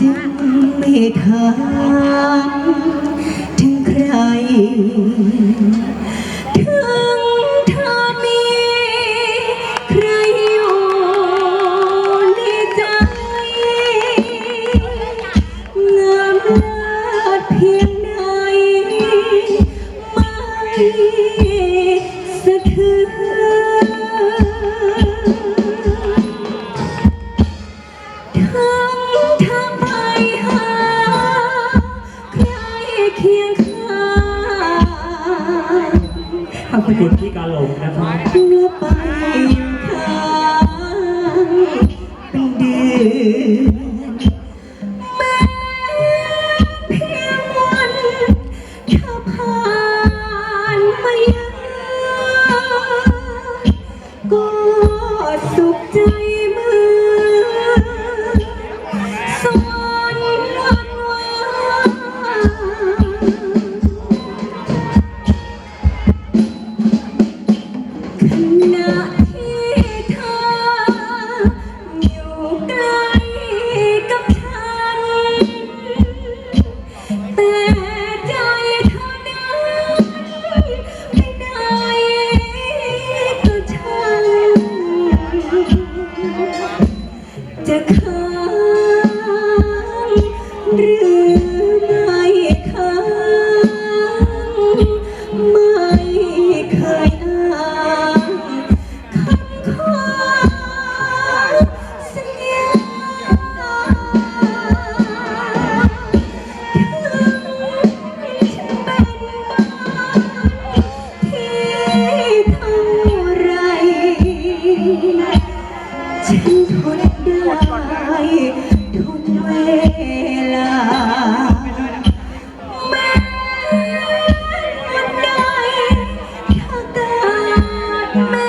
จึงไม่ถามถึงใคร ถึงเธอมีใครอยู่ในใจงามเลิศเพียงไหนไม่ ขอบคุอบณคุณพี่กาหลงนะครับเมื่อไปอยู่ข้างเป็นเดือนแม้เพียงวันเธอผ่านมายัง ห me.